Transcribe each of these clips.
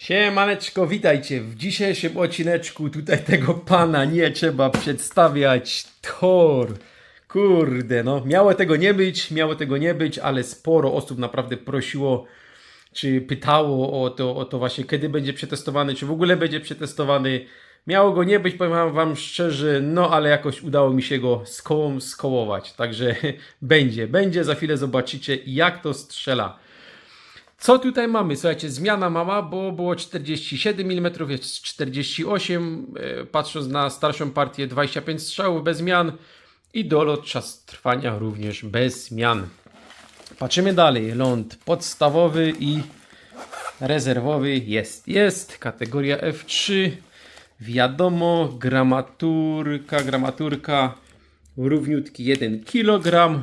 Siemaneczko, witajcie. W dzisiejszym odcineczku tutaj tego pana nie trzeba przedstawiać. Thor. Kurde, no. Miało tego nie być, miało tego nie być, ale sporo osób naprawdę prosiło, czy pytało o to, o to właśnie, kiedy będzie przetestowany, czy w ogóle będzie przetestowany. Miało go nie być, powiem wam szczerze, no ale jakoś udało mi się go skoł- skołować. Także będzie, będzie, za chwilę zobaczycie jak to strzela. Co tutaj mamy? Słuchajcie, zmiana mama, bo było 47 mm, jest 48, e, patrząc na starszą partię 25 strzałów bez zmian i dolot czas trwania również bez zmian. Patrzymy dalej, ląd podstawowy i rezerwowy. Jest, jest, kategoria F3, wiadomo, gramaturka, gramaturka, równiutki 1 kg,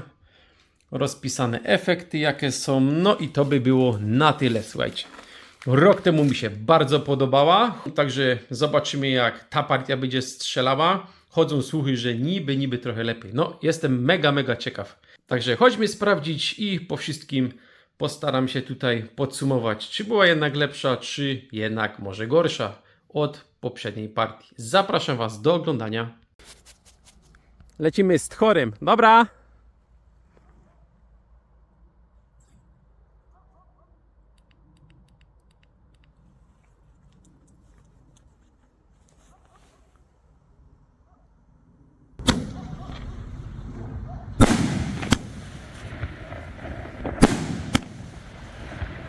rozpisane efekty, jakie są. No i to by było na tyle, słuchajcie. Rok temu mi się bardzo podobała, także zobaczymy jak ta partia będzie strzelała. Chodzą słuchy, że niby, niby trochę lepiej. No, jestem mega, mega ciekaw. Także chodźmy sprawdzić i po wszystkim postaram się tutaj podsumować, czy była jednak lepsza, czy jednak może gorsza od poprzedniej partii. Zapraszam Was do oglądania. Lecimy z tchorem. Dobra.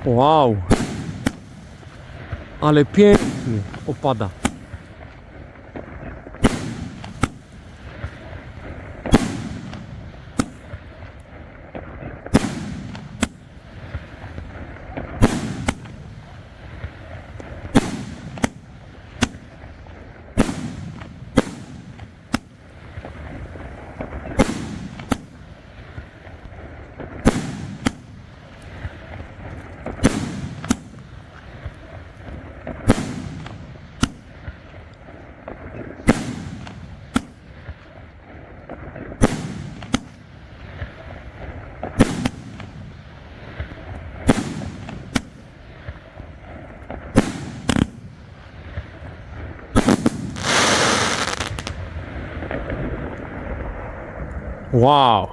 Wow. Ale pięknie opada. Wow.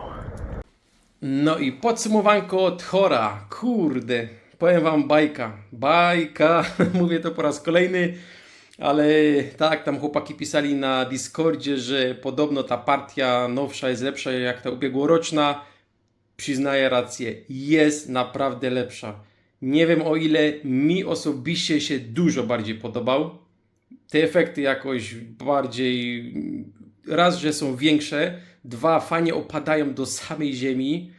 No i podsumowanko od Chora. Kurde, powiem wam bajka. Bajka, mówię to po raz kolejny, ale tak, tam chłopaki pisali na Discordzie, że podobno ta partia nowsza jest lepsza jak ta ubiegłoroczna. Przyznaję rację, jest naprawdę lepsza. Nie wiem o ile mi osobiście się dużo bardziej podobał. Te efekty jakoś bardziej raz, że są większe, dwa, fajnie opadają do samej ziemi,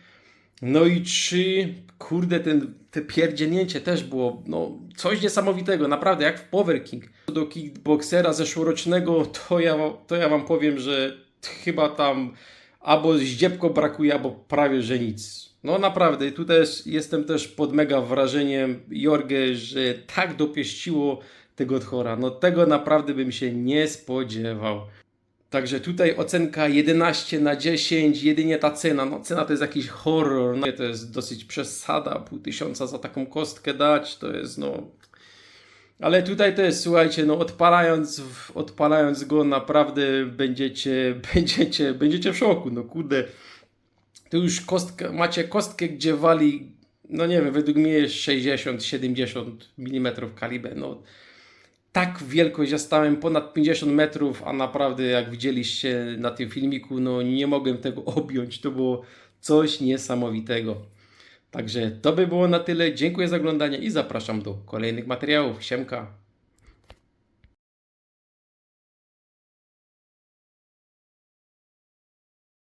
no i trzy, kurde, ten, te pierdzielnięcie też było no, coś niesamowitego, naprawdę, jak w Power King. Do kickboxera zeszłorocznego, to ja, to ja wam powiem, że chyba tam albo zdziebko brakuje, albo prawie, że nic. No naprawdę, tu też jestem też pod mega wrażeniem Jorge, że tak dopieściło tego Thora. No tego naprawdę bym się nie spodziewał. Także tutaj ocenka 11 na 10, jedynie ta cena. No cena to jest jakiś horror, no, to jest dosyć przesada, pół tysiąca za taką kostkę dać, to jest no... Ale tutaj to jest, słuchajcie, no odpalając, odpalając go naprawdę będziecie, będziecie, będziecie w szoku, no kurde. Tu już kostkę, macie kostkę, gdzie wali, no nie wiem, według mnie jest 60-70 mm kaliber, no tak wielkość, ja stałem ponad 50 metrów, a naprawdę jak widzieliście na tym filmiku, no nie mogłem tego objąć, to było coś niesamowitego. Także to by było na tyle, dziękuję za oglądanie i zapraszam do kolejnych materiałów, siemka!